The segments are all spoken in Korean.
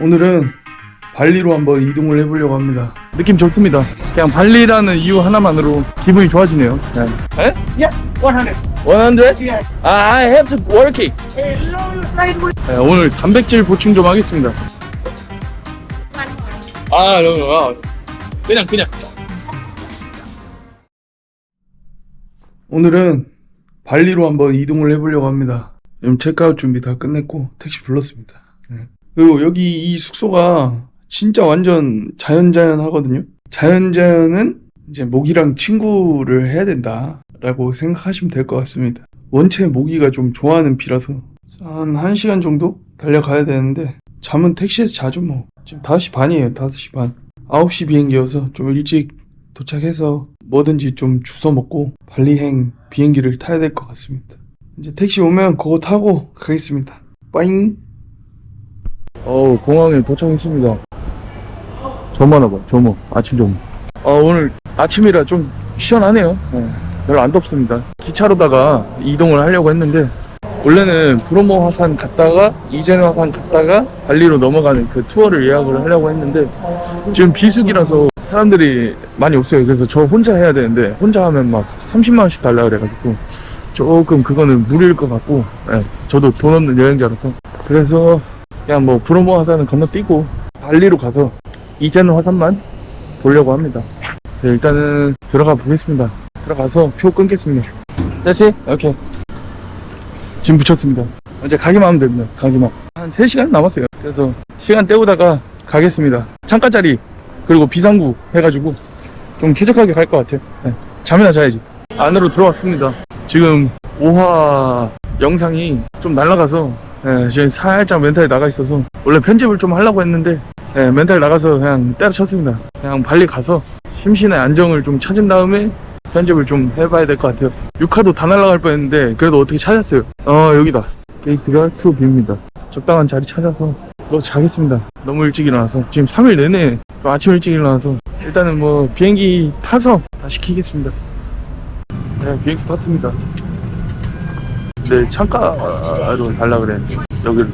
오늘은 발리로 한번 이동을 해보려고 합니다. 느낌 좋습니다. 그냥 발리라는 이유 하나만으로 기분이 좋아지네요. 네. 에? Yeah, 100. 100? Yeah. 아, I have to work it. Hey, 네, 오늘 단백질 보충 좀 하겠습니다. 아, no, 아, 그냥 그냥. 오늘은 발리로 한번 이동을 해보려고 합니다. 지금 체크아웃 준비 다 끝냈고 택시 불렀습니다. 네. 그리고 여기 이 숙소가 진짜 완전 자연자연 하거든요. 자연자연은 이제 모기랑 친구를 해야 된다라고 생각하시면 될 것 같습니다. 원체 모기가 좀 좋아하는 비라서 한 1시간 정도 달려가야 되는데 잠은 택시에서 자죠 뭐. 지금 5시 반이에요. 5시 반. 9시 비행기여서 좀 일찍 도착해서 뭐든지 좀 주워 먹고 발리행 비행기를 타야 될 것 같습니다. 이제 택시 오면 그거 타고 가겠습니다. 빠잉. 어 공항에 도착했습니다. 조모나 봐, 조모. 아침 조모. 어, 오늘 아침이라 좀 시원하네요. 네, 별로 안 덥습니다. 기차로다가 이동을 하려고 했는데, 원래는 브로모 화산 갔다가, 이제는 화산 갔다가, 발리로 넘어가는 그 투어를 예약을 하려고 했는데, 지금 비수기라서 사람들이 많이 없어요. 그래서 저 혼자 해야 되는데, 혼자 하면 막 30만원씩 달라 그래가지고, 조금 그거는 무리일 것 같고, 예, 저도 돈 없는 여행자라서. 그래서, 그냥 뭐 브로모 화산은 건너뛰고 발리로 가서 이제는 화산만 보려고 합니다. 그래서 일단은 들어가 보겠습니다. 들어가서 표 끊겠습니다. 다시 오케이. 짐 붙였습니다. 이제 가기만 하면 됩니다. 가기만. 한 3시간 남았어요. 그래서 시간 때우다가 가겠습니다. 창가 자리 그리고 비상구 해가지고 좀 쾌적하게 갈 것 같아요. 네. 잠이나 자야지. 안으로 들어왔습니다. 지금 5화 영상이 좀 날라가서 예, 지금 살짝 멘탈이 나가 있어서 원래 편집을 좀 하려고 했는데 예, 멘탈 나가서 그냥 때려쳤습니다. 그냥 발리 가서 심신의 안정을 좀 찾은 다음에 편집을 좀 해봐야 될 것 같아요. 6화도 다 날라갈 뻔했는데 그래도 어떻게 찾았어요. 어 여기다 게이트가 2B입니다. 적당한 자리 찾아서 너 자겠습니다. 너무 일찍 일어나서 지금 3일 내내 또 아침 일찍 일어나서 일단은 뭐 비행기 타서 다 시키겠습니다. 네 비행기 탔습니다. 네 창가로 달라 그랬는데 여기를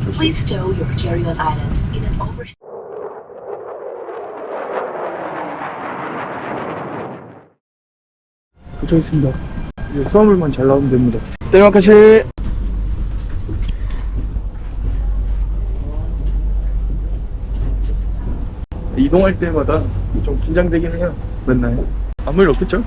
overhead. 도착했습니다. 이제 수화물만 잘 나오면 됩니다. 때마카시 이동할 때마다 좀 긴장되긴 해요. 맨날 아무 일 없겠죠?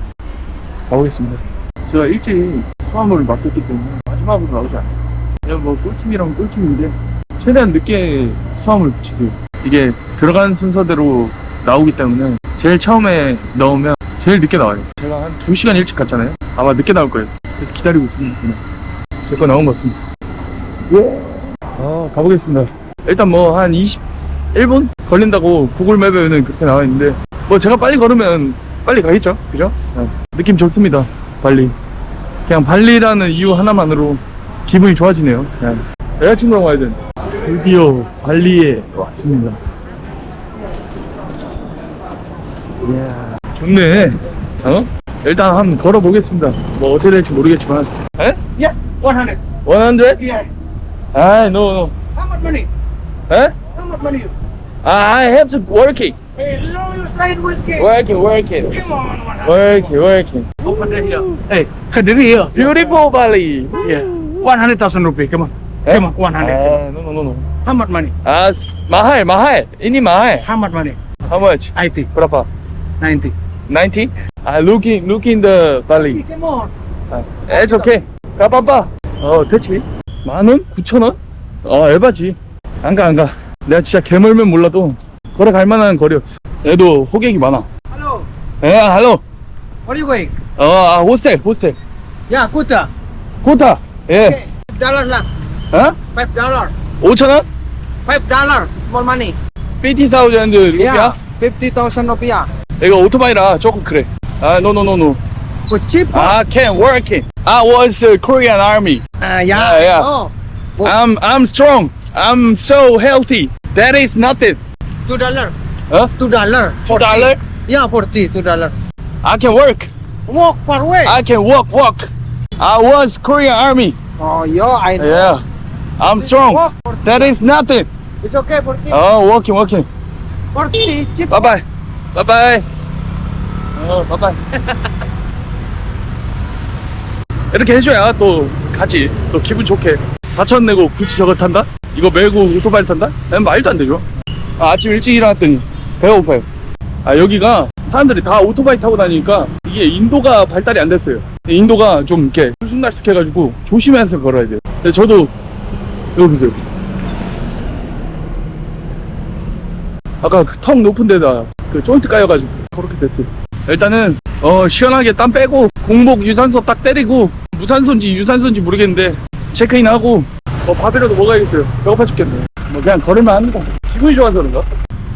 가보겠습니다. 제가 일찍 수화물을 맡겼기 때문에 마지막으로 나오지 않아요. 뭐 꿀팁이랑 꿀팁인데 최대한 늦게 수화물 붙이세요. 이게 들어가는 순서대로 나오기 때문에 제일 처음에 넣으면 제일 늦게 나와요. 제가 한 2시간 일찍 갔잖아요. 아마 늦게 나올 거예요. 그래서 기다리고 있습니다. 그냥. 제거 나온 것 같습니다. 예. 아, 가보겠습니다. 일단 뭐 한 21분 걸린다고 구글 맵에는 그렇게 나와 있는데 뭐 제가 빨리 걸으면 빨리 가겠죠. 그죠? 네. 느낌 좋습니다. 발리. 그냥 발리라는 이유 하나만으로 기분이 좋아지네요. 그냥 여자친구랑 와야 되는데. 드디어 발리에 왔습니다. 이야, 좋네. 어? 일단 한번 걸어보겠습니다. 뭐 어떻게 될지 모르겠지만. 에? Yeah, 100. 100? Yeah. 아, no, no. How much money? 에? How much money? you? I have to working. Hey, long slide with it. Working, working. Come on, 100. Working, working. Open it here. Hey, it here. Beautiful Bali. Yeah. 100,000 rupees. Come on. Eh? Come on, 100. 아, no, no, no, no. How much money? 아, s- mahal, mahal. Ini mahal. How much money? How much? 80, Berapa? 90. 90? Ah, looking, looking the Bali. Come on. 아, It's okay. 가봐봐. 어, 대치. 만 원? 구천 원? 어, 에바지. 안 가, 안 가. 내가 진짜 개멀면 몰라도 걸어갈 만한 거리였어. 얘도 호객이 많아. Hello. 예, 할로. Where are you going? 어, 아, 호스텔, 호스텔. Yeah, Kuta. 호타. 예. Okay. Dollar lang. 어? Five dollar. 5천 원? Five dollar. Small money. 50,000 루피야? Yeah. Fifty thousand rupiah. 이거 오토바이라 조금 그래. 아, no, no, no, no. For cheap. I can't work it. I was uh, Korean army. Uh, Yeah, yeah. Oh. I'm, I'm strong. I'm so healthy. That is nothing. Two dollar. Huh? Two dollar. Two dollar? Yeah, forty. Two dollar. I can work. Walk far away. I can walk, walk. I was Korean army. oh, yeah, I know. Yeah. I'm strong. Walk That is nothing. It's okay, 40. 아, 워킹, 워킹. 40 cheap. 바이바이. 바이바이. 어, 바이바이. 이렇게 해줘야 또 가지. 또 기분 좋게. 4천 내고 굳이 저거 탄다? 이거 메고 오토바이 탄다? 에, 말도 안 되죠. 아, 아침 일찍 일어났더니 배가 고파요. 아, 여기가 사람들이 다 오토바이 타고 다니니까 이게 인도가 발달이 안 됐어요. 인도가 좀 이렇게 들쑥날쑥해가지고 조심해서 걸어야 돼요. 근데 저도 이거 보세요. 아까 그 턱 높은 데다 그 조인트 까여가지고 그렇게 됐어요. 일단은 어 시원하게 땀 빼고 공복 유산소 딱 때리고 무산소인지 유산소인지 모르겠는데 체크인 하고 뭐 밥이라도 먹어야겠어요. 배고파 죽겠네. 뭐 그냥 걸을만 합니다. 기분이 좋아서 그런가?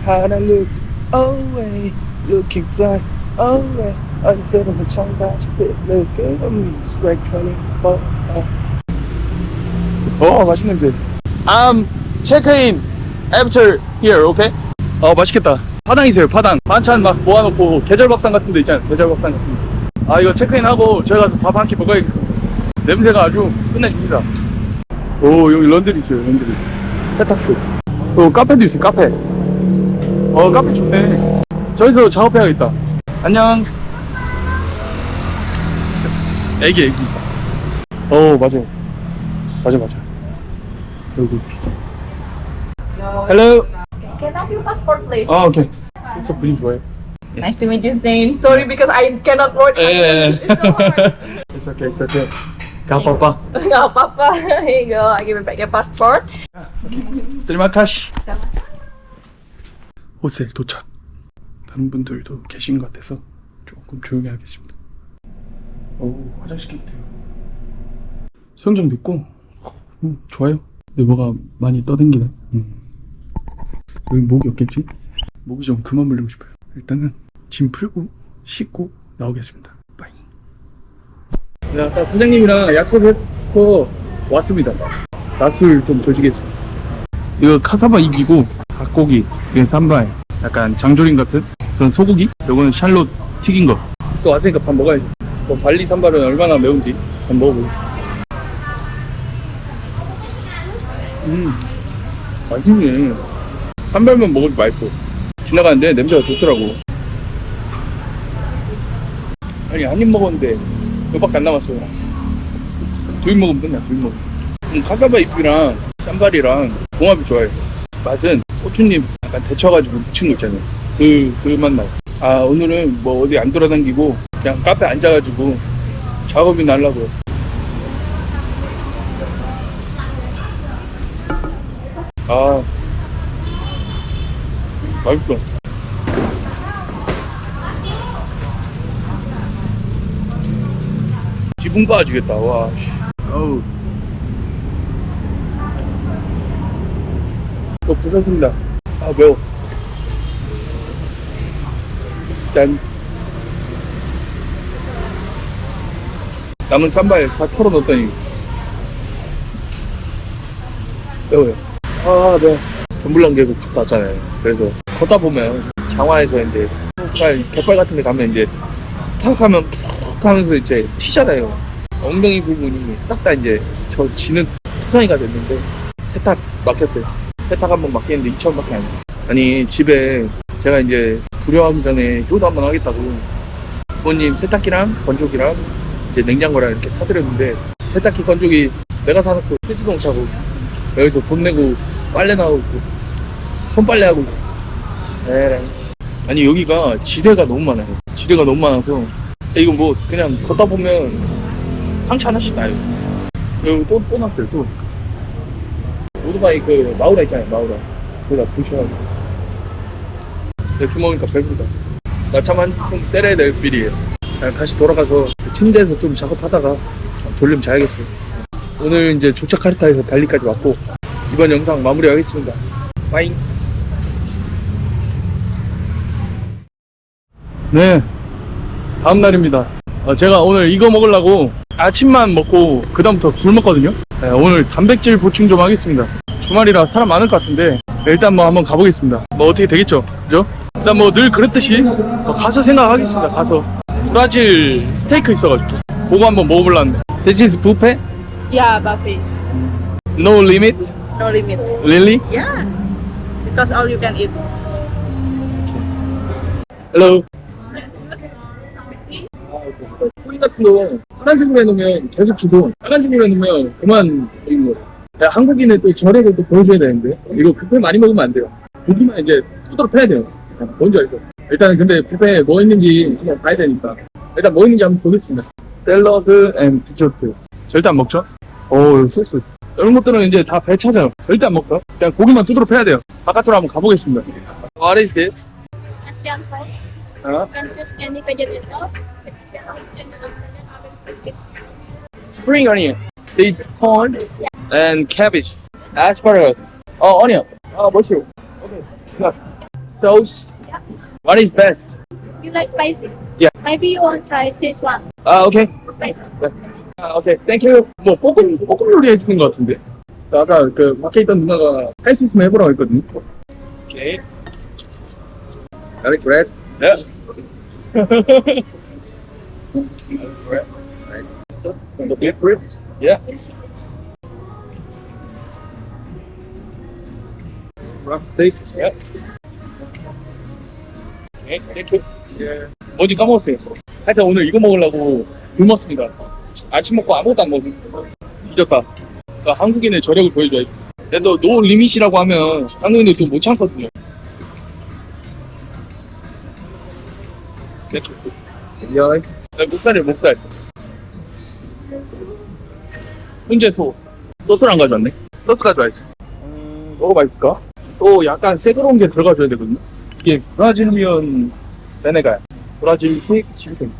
How I look away, looking fly away. 어디서부터 청바지 look at me, straight 24. 어 맛있는 냄새. I'm check-in after here, okay? 어 맛있겠다 파당 있어요 파당 반찬 막 모아놓고 계절밥상 같은 데 있잖아요 계절밥상 같은 데 아 이거 체크인하고 저희 가서 밥 한 끼 먹어야겠어 냄새가 아주 끝내줍니다 오 여기 런드리 있어요 런드리 세탁소 어 카페도 있어요 카페 어 카페 좋네 저기서 작업해야겠다 안녕 애기 애기 어 맞아요 맞아 맞아 여기 헬로 Can I have your passport, please? 아 오케이 그래서 분위기 좋아요 Nice to meet you, Zane. Sorry because I cannot work. Eh. It's so hard. It's okay, it's okay. 가빠빠. Nggak apa-apa. Here you go. I give you back your passport. 들마카시. 호텔 도착. 다른 분들도 계신 것 같아서 조금 조용히 하겠습니다. 오, 화장실 깨끗해요. 수영장 됐고, 음, 좋아요. 근데 뭐가 많이 떠댕기네. 음. 여기 목이 없겠지? 목이 좀 그만 물리고 싶어요. 일단은 짐 풀고 씻고 나오겠습니다. 빠이. 네, 아까 사장님이랑 약속해서 왔습니다. 낮술 좀 조지겠습니다. 이거 카사바 이기고 닭고기, 이건 삼바이, 약간 장조림 같은 그런 소고기. 요거는 샬롯 튀긴 거. 또 왔으니까 밥 먹어야지. 뭐 발리 삼발은 얼마나 매운지 한번 먹어보겠습니다. 음, 맛있네. 삼발만 먹어도 맛있어. 지나가는데 냄새가 좋더라고. 아니 한 입 먹었는데 이거밖에 안 남았어요. 두입 먹으면 끝나. 두입 먹으면. 음, 카사바 잎이랑 쌈발이랑 궁합이 좋아요. 맛은 고추님 약간 데쳐가지고 묻힌 거 있잖아요. 그, 그 맛 나요. 아, 오늘은 뭐 어디 안 돌아다니고 그냥 카페 앉아가지고 작업이나 하려고요. 아, 맛있어. 기분 빠지겠다, 와. 씨. 어우. 또 부쉈습니다. 아, 매워. 짠. 남은 쌈발 다 털어 넣었더니 매워요. 아, 네. 전불난 계곡 갔다 왔잖아요. 그래서 걷다 보면 장화에서 이제 살 갯벌 같은 데 가면 이제 탁 하면 푹 하면서 이제 튀잖아요. 엉덩이 부분이 싹 다 이제 저 지는 투성이가 됐는데 세탁 막혔어요. 세탁 한 번 맡기는데 2천원밖에 안 돼요. 아니 집에 제가 이제 불효하기 전에 효도 한 번 하겠다고 부모님 세탁기랑 건조기랑 이제 냉장고랑 이렇게 사드렸는데 세탁기 건조기 내가 사놓고 쓰지도 못하고 여기서 돈 내고 빨래 나오고 손빨래 하고 에라이. 아니 여기가 지대가 너무 많아요 지대가 너무 많아서 이거 뭐 그냥 걷다 보면 상처 하나씩 나요. 여기 또, 또 났어요 또. 오토바이 그 마우라 있잖아요 마우라. 거기다 부셔가지고. 대충 먹으니까 배부르다. 나참 한통 때려야 될 필이에요. 그냥 다시 돌아가서 침대에서 좀 작업하다가 졸리면 자야겠어요. 오늘 이제 조차카르타에서 발리까지 왔고 이번 영상 마무리하겠습니다. 빠잉. 네 다음 날입니다 어, 제가 오늘 이거 먹으려고 아침만 먹고 그 다음부터 굶었거든요 네, 오늘 단백질 보충 좀 하겠습니다 주말이라 사람 많을 것 같은데 일단 뭐 한번 가보겠습니다 뭐 어떻게 되겠죠 그죠? 일단 뭐 늘 그랬듯이 뭐 가서 생각하겠습니다 가서 브라질 스테이크 있어가지고 그거 한번 먹어볼라는데 This is buffet? Yeah, buffet. No limit? No limit. Really? Yeah. because all you can eat. 헬 같은 거 파란색으로 해놓으면 계속 주고 빨간색으로 해놓으면 그만 버리는 거. 야, 한국인은 또 저래를 또 보여줘야 되는데 이거 뷔페 많이 먹으면 안 돼요. 고기만 이제 뚜드러 패야 돼요. 야, 뭔지 알죠? 일단은 근데 뷔페에 뭐 있는지 한번 봐야 되니까 일단 뭐 있는지 한번 보겠습니다. 샐러드 앤 디저트 절대 안 먹죠? 오 소스 이런 것들은 이제 다배 차죠. 절대 안 먹죠. 그냥 고기만 뚜드러 패야 돼요. 바깥으로 한번 가보겠습니다. What is this? Asian. 어? You can choose any vegetable. The Asian sauce and the American oven is spring onion, this corn, and cabbage, asparagus, oh onion, oh mushroom. Okay. Yeah. Sauce. What is best? You like spicy? Yeah. Maybe you want to try Szechuan 아 오케이. spicy. 아 오케이. 땡큐. 뭐 볶음 볶음 요리 해주는 것 같은데. 아까 그 밖에 있던 누나가 할 수 있으면 해보라고 했거든요. 오케이. Very great. Yeah. The. Yeah. Rough steak. Yeah. 오케이. 땡큐. 예. 뭔지 까먹었어요. 하여튼 오늘 이거 먹으려고 굶었습니다. 아침 먹고 아무것도 안 먹었어. 뒤졌다. 그러니까 한국인의 저력을 보여줘야지. 근데 너, 노 리밋이라고 하면 한국인들 그거 못 참거든요. 네. 네, 목살이에요, 목살. 훈제 소. 소스를 안 가져왔네. 소스 가져와야지. 음, 뭐가 맛있을까? 또 약간 새그러운 게 들어가줘야 되거든요. 이게 브라질리언 베네갈. 브라질 케이크 치즈생.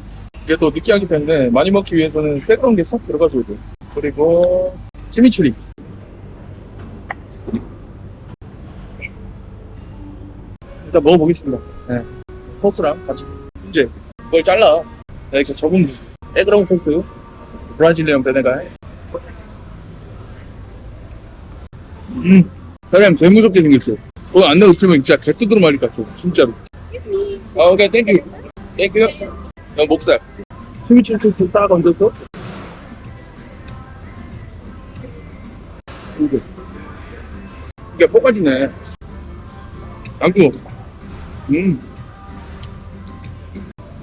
이게 또 느끼하기 때문에 많이 먹기 위해서는 새그러운 게 싹 들어가줘야 돼요. 그리고 치미추리. 일단 먹어보겠습니다. 네. 소스랑 같이. 이제 그걸 잘라. 네, 이렇게 적은 새그러운 소스. 브라질리언 베네갈. 음. 사람 제일 무섭게 생겼어. 그거 안 넣었으면 진짜 개뚜드러 말릴 것 같아. 진짜로. 아, 오케이, 땡큐. 땡큐. 야, 목살. 치미추리 소스 딱 얹어서. 이게. 볶아지네. 양구. 음.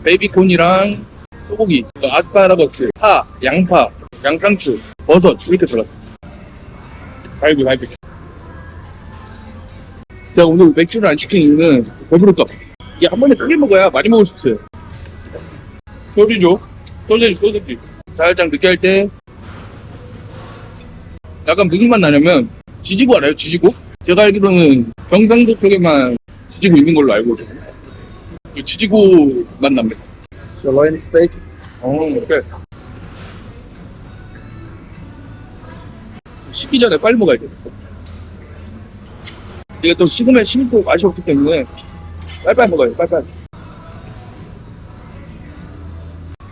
베이비콘이랑 소고기, 그 아스파라거스, 파, 양파, 양상추, 버섯 이렇게 들어갔어. 갈비, 갈비. 제가 오늘 맥주를 안 시킨 이유는 배부를까 봐. 이게 한 번에 크게 먹어야 많이 먹을 수 있어요. 소리죠? 소세지, 소세지. 살짝 느끼할 때 약간 무슨 맛 나냐면 지지고 알아요? 지지고? 제가 알기로는 경상도 쪽에만 지지고 있는 걸로 알고 있거든요. 그 지지고 맛 납니다. Sirloin steak. 어, 그래. 식기 전에 빨리 먹어야 돼. 이게 또 식으면 식고 맛이 없기 때문에 빨리빨리 먹어요, 빨리빨리.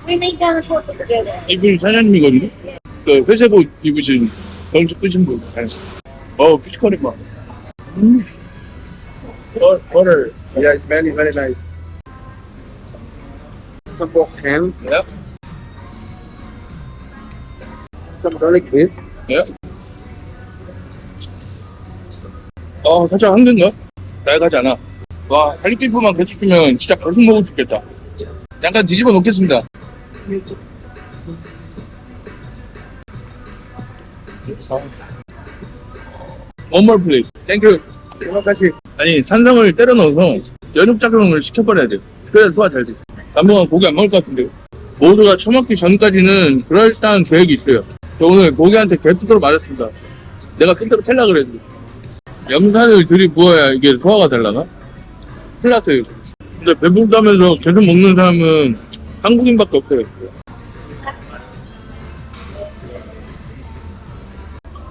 We make a photo together. 이분 사장님이거든요. 그 회색 옷 입으신 경주 뜨신 분. 네. 어, 피지컬이 막. 음. 버, 버를. Yeah, it's very, very nice. Some pork ham, 예. some garlic beef. 예. 어, 살짝 한근가? 달가지 않아. 와, 갈릭비프만 계속 주면 진짜 먹을 수 있겠다. 잠깐 뒤집어 놓겠습니다. One more please. Thank you. 생각하시. 아니, 산성을 때려 넣어서 연육 작용을 시켜버려야 돼요. 그래야 소화 잘 돼. 남동안 고기 안 먹을 것 같은데요. 모두가 처먹기 전까지는 그럴싸한 계획이 있어요. 저 오늘 고기한테 개뚜드러 맞았습니다. 내가 끈대로 팰라 그랬는데. 염산을 들이부어야 이게 소화가 되려나? 큰일 났어요. 근데 배부르다면서 계속 먹는 사람은 한국인밖에 없어요.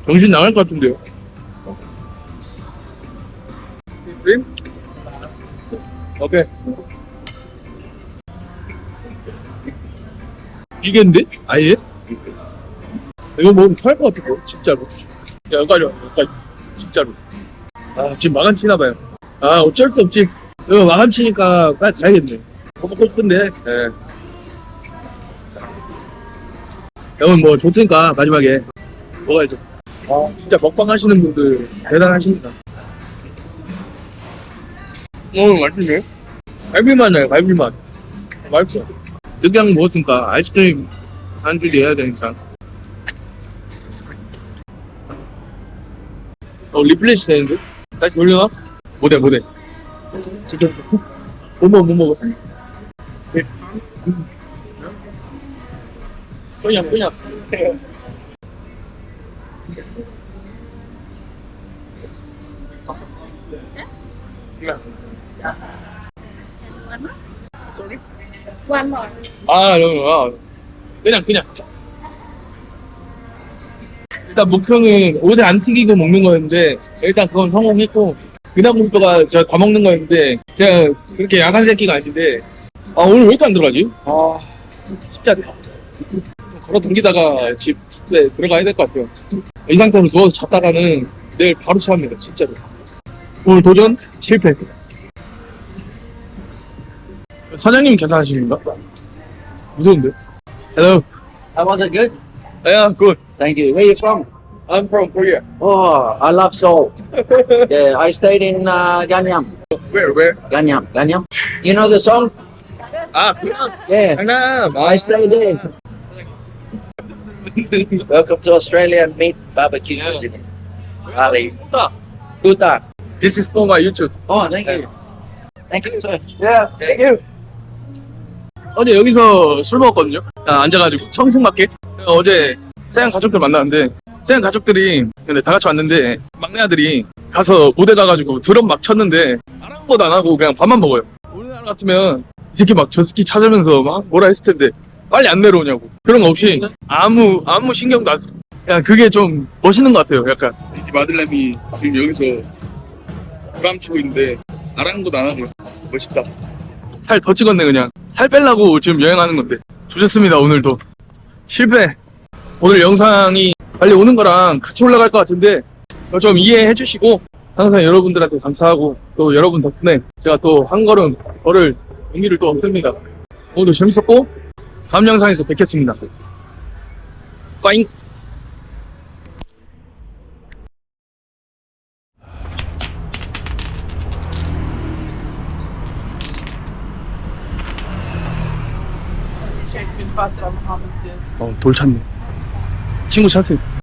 정신 나갈 것 같은데요. 림? 오케이. 이게인데? 아예? 이거 먹으면 토할 것 같아, 진짜로. 야, 여기까지 와, 여기까지. 진짜로. 아, 지금 마감 치나봐요. 아, 어쩔 수 없지. 이거 마감 치니까 빨리 가야겠네. 뭐 먹고 싶은데, 예. 형은 뭐 좋으니까, 마지막에. 먹어야죠. 아, 진짜 먹방 하시는 분들 대단하십니다. 어, 맛있네. 갈비맛 나요, 갈비맛. 맛있어. 느끼한 거 먹었으니까 아이스크림 한 줄이 해야 되니까. 어, 리플레시 되는데? 다시 돌려놔? 못해, 못해. 지금, 못 먹어, 못 먹어. 그냥, 그냥. One more. 아, 너무, 아, 그냥, 그냥. 일단 목표는 오래 안 튀기고 먹는 거였는데, 일단 그건 성공했고, 그다음 목표가 저 다 먹는 거였는데, 그냥 그렇게 야간 새끼가 아닌데, 아, 오늘 왜 이렇게 안 들어가지? 아, 쉽지. 좀 걸어 당기다가 집에 들어가야 될 것 같아요. 이 상태로 누워서 잤다가는 내일 바로 체합니다, 진짜로. 오늘 도전 실패. 사장님 계산하십니까? 무서운데? Hello. How was it good? Yeah, good. Thank you. Where you from? I'm from Korea. Oh, I love Seoul. yeah, I stayed in uh, Ganyam. Where, where? Ganyam, Ganyam. You know the song? 아, 그냥 Yeah, 강남. I stayed there. Welcome to Australia and meet barbecue Yeah. president. Ali. 아, Kuta. This is for my YouTube. Oh, thank you. Thank you, sir. Yeah, thank you. 어제 여기서 술 먹었거든요. 아, 앉아가지고 청승맞게. 어제 세양 가족들 만났는데 세양 가족들이 근데 다 같이 왔는데 막내 아들이 가서 무대 가가지고 드럼 막 쳤는데 아무것도 안 하고 그냥 밥만 먹어요. 우리나라 같으면 이 새끼 막 저 새끼 찾으면서 막 뭐라 했을 텐데 빨리 안 내려오냐고 그런 거 없이 아무 아무 신경도 안 써. 그냥 그게 좀 멋있는 것 같아요. 약간 이집 아들내미 지금 여기서 드럼 치고 있는데 아랑곳 안 하고 있어. 멋있다. 살 더 찍었네 그냥. 살 빼려고 지금 여행하는 건데. 조졌습니다 오늘도. 실패. 오늘 영상이 빨리 오는 거랑 같이 올라갈 것 같은데 좀 이해해 주시고 항상 여러분들한테 감사하고 또 여러분 덕분에 제가 또 한 걸음 걸을 용기를 또 얻습니다. 오늘도 재밌었고 다음 영상에서 뵙겠습니다. 빠잉. 돌 찾네. 친구 찾으세요.